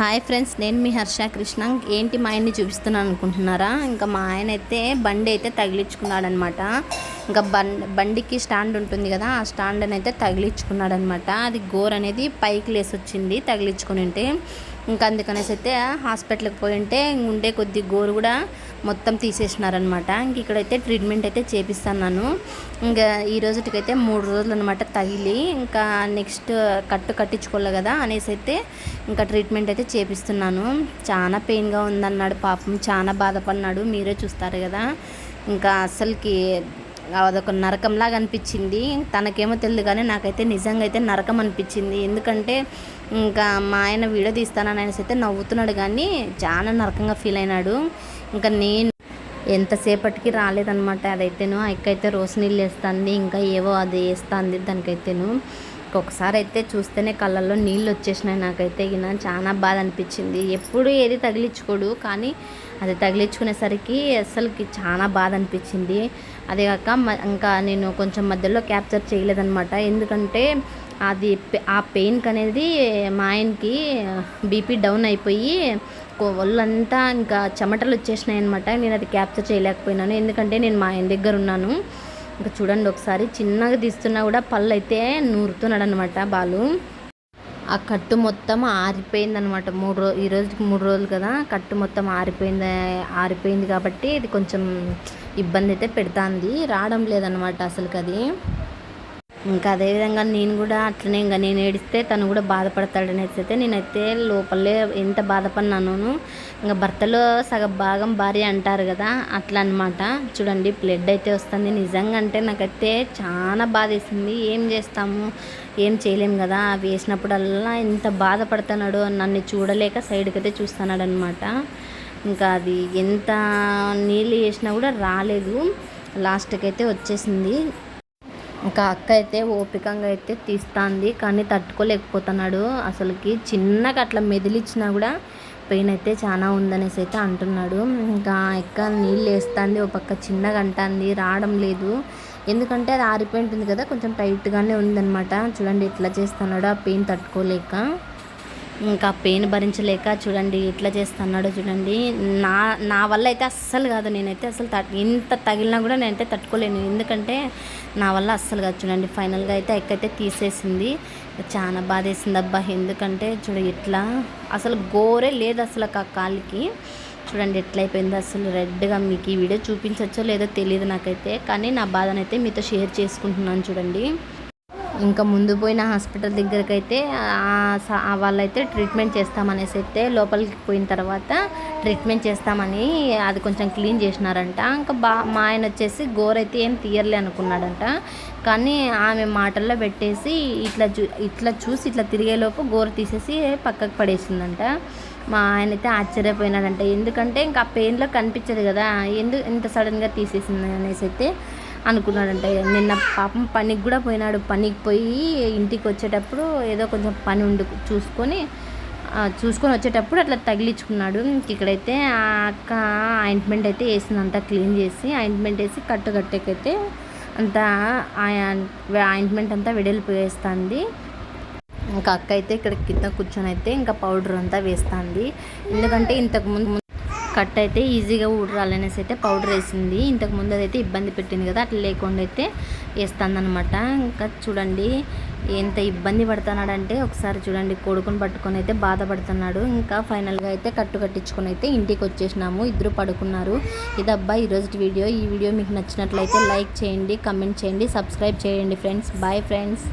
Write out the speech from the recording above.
Hi friends నేను మీ హర్ష కృష్ణ ఏంటి మా ఆయన్ని చూపిస్తున్నాను అనుకుంటున్నారా? ఇంకా మా ఆయన అయితే బండి అయితే తగిలించుకున్నాడనమాట. ఇంకా బండి బండికి స్టాండ్ ఉంటుంది కదా ఆ స్టాండ్ అయితే తగిలించుకున్నాడనమాట. అది గోర్ అనేది పైకి లేసి వచ్చింది తగిలించుకుని ఉంటే ఇంకా అందుకనేసి అయితే హాస్పిటల్కి పోయి ఉంటే ఉండే కొద్ది గోరు కూడా మొత్తం తీసేసినారనమాట ఇంక ఇక్కడైతే ట్రీట్మెంట్ అయితే చేపిస్తున్నాను. ఇంకా ఈ రోజుకైతే మూడు రోజులు అనమాట తగిలి ఇంకా నెక్స్ట్ కట్టు కట్టించుకోలే కదా అనేసి అయితే ఇంకా ట్రీట్మెంట్ అయితే చేపిస్తున్నాను. చాలా పెయిన్గా ఉందన్నాడు పాపం చాలా బాధపడినాడు. మీరే చూస్తారు కదా. ఇంకా అసలుకి అదొక నరకంలాగా అనిపించింది. తనకేమో తెలియదు కానీ నాకైతే నిజంగా అయితే నరకం అనిపించింది. ఎందుకంటే ఇంకా మా ఆయన వీడియో తీస్తానని అనేసి అయితే నవ్వుతున్నాడు కానీ చాలా నరకంగా ఫీల్ అయినాడు. ఇంకా నేను ఎంతసేపటికి రాలేదనమాట అదైతేను ఎక్కైతే రోజు నీళ్ళు వేస్తుంది ఇంకా ఏవో అది వేస్తుంది దానికైతేను. ఒకసారి అయితే చూస్తేనే కళ్ళల్లో నీళ్ళు వచ్చేసినాయి నాకైతే. ఈయన చాలా బాధ అనిపించింది. ఎప్పుడు ఏది తగిలించుకోడు కానీ అది తగిలించుకునేసరికి అసలుకి చాలా బాధ అనిపించింది. అదే కాక ఇంకా నేను కొంచెం మధ్యలో క్యాప్చర్ చేయలేదనమాట ఎందుకంటే అది ఆ పెయిన్కి అనేది మా ఆయనకి బీపీ డౌన్ అయిపోయి ఒళ్ళంతా ఇంకా చెమటలు వచ్చేసినాయి అనమాట నేను అది క్యాప్చర్ చేయలేకపోయినాను. ఎందుకంటే నేను మా ఆయన దగ్గర ఉన్నాను. ఇంకా చూడండి ఒకసారి చిన్నగా తీస్తున్నా కూడా పళ్ళు అయితే నూరుతున్నాడు అనమాట బాలు. ఆ కట్టు మొత్తం ఆరిపోయింది అనమాట మూడు రోజు ఈ రోజుకి మూడు రోజులు కదా కట్టు మొత్తం ఆరిపోయింది ఆరిపోయింది కాబట్టి ఇది కొంచెం ఇబ్బంది అయితే పెడుతుంది. రావడం లేదనమాట అసలుకి అది ఇంకా అదేవిధంగా నేను కూడా అట్లనే ఇంకా నేను ఏడిస్తే తను కూడా బాధపడతాడనేసి అయితే నేనైతే లోపలే ఎంత బాధపడినాను ఇంకా భర్తలో సగ భాగం భార్య అంటారు కదా అట్లా అనమాట చూడండి బ్లడ్ అయితే వస్తుంది. నిజంగా అంటే నాకైతే చాలా బాధ వేసింది ఏం చేస్తాము? ఏం చేయలేము కదా. అవి వేసినప్పుడల్లా ఎంత బాధపడుతున్నాడో నన్ను చూడలేక సైడ్కి అయితే చూస్తున్నాడు అనమాట ఇంకా అది ఎంత నీళ్ళు వేసినా కూడా రాలేదు. లాస్ట్కి అయితే వచ్చేసింది. ఇంకా అక్క అయితే ఓపికంగా అయితే తీస్తుంది కానీ తట్టుకోలేకపోతున్నాడు. అసలుకి చిన్నగా అట్లా మెదిలిచ్చినా కూడా పెయిన్ అయితే చాలా ఉందనేసి అయితే అంటున్నాడు. ఇంకా ఎక్క నీళ్ళు వేస్తుంది ఒక పక్క చిన్నగా అంటుంది రావడం లేదు. ఎందుకంటే అది ఆరిపోయింటుంది కదా కొంచెం టైట్గానే ఉందన్నమాట. చూడండి ఎట్లా చేస్తున్నాడు ఆ పెయిన్ తట్టుకోలేక. ఇంకా పెయిన్ భరించలేక చూడండి ఎట్లా చేస్తున్నాడో చూడండి. నా నా వల్ల అయితే అస్సలు కాదు నేనైతే అసలు ఎంత తగిలినా కూడా నేనైతే తట్టుకోలేను. ఎందుకంటే నా వల్ల అస్సలు కాదు చూడండి. ఫైనల్గా అయితే ఎక్కైతే తీసేసింది. చాలా బాధేసింది అబ్బా. ఎందుకంటే చూడ ఇట్లా అసలు గోరే లేదు అసలు ఆ కాలికి. చూడండి ఎట్లయిపోయింది అసలు రెడ్గా మీకు ఈ వీడియో చూపించవచ్చో లేదో తెలియదు నాకైతే. కానీ నా బాధనైతే మీతో షేర్ చేసుకుంటున్నాను చూడండి. ఇంకా ముందు పోయిన హాస్పిటల్ దగ్గరికి అయితే వాళ్ళైతే ట్రీట్మెంట్ చేస్తామనేసి అయితే లోపలికి పోయిన తర్వాత ట్రీట్మెంట్ చేస్తామని అది కొంచెం క్లీన్ చేసినారంట. ఇంకా బా మా ఆయన వచ్చేసి గోరైతే ఏం తీయర్లే అనుకున్నాడంట. కానీ ఆమె మాటల్లో పెట్టేసి ఇట్లా చూ ఇట్లా చూసి ఇట్లా తిరిగేలోపు గోర తీసేసి పక్కకు పడేసిందంట. మా ఆయన అయితే ఆశ్చర్యపోయినాడంట. ఎందుకంటే ఇంకా ఆ పెయిన్లో కనిపించదు కదా ఎందుకు ఇంత సడన్గా తీసేసింది అనేసి అయితే అనుకున్నాడంట. నిన్న పాపం పనికి కూడా పోయినాడు. పనికి పోయి ఇంటికి వచ్చేటప్పుడు ఏదో కొంచెం పని ఉండి చూసుకొని చూసుకొని వచ్చేటప్పుడు అట్లా తగిలించుకున్నాడు. ఇక్కడైతే ఆ అక్క ఆయింట్మెంట్ అయితే వేసిందంతా క్లీన్ చేసి ఆయింట్మెంట్ వేసి కట్టు కట్టేకైతే అంతా ఆయింట్మెంట్ అంతా వెడల్పోయేస్తుంది. ఇంకా అక్క అయితే ఇక్కడ కింద కూర్చొని అయితే ఇంకా పౌడర్ అంతా వేస్తుంది. ఎందుకంటే ఇంతకు ముందు కట్ అయితే ఈజీగా ఊడరాలనేసి అయితే పౌడర్ వేసింది. ఇంతకు ముందు అదైతే ఇబ్బంది పెట్టింది కదా అట్లా లేకుండా అయితే వేస్తుందనమాట ఇంకా చూడండి ఎంత ఇబ్బంది పడుతున్నాడంటే ఒకసారి చూడండి కొడుకుని పట్టుకొని అయితే బాధపడుతున్నాడు. ఇంకా ఫైనల్గా అయితే కట్టు కట్టించుకొని అయితే ఇంటికి వచ్చేసినాము. ఇద్దరు పడుకున్నారు. ఇదబ్బా ఈరోజు వీడియో. ఈ వీడియో మీకు నచ్చినట్లయితే లైక్ చేయండి కమెంట్ చేయండి సబ్స్క్రైబ్ చేయండి ఫ్రెండ్స్. Bye friends.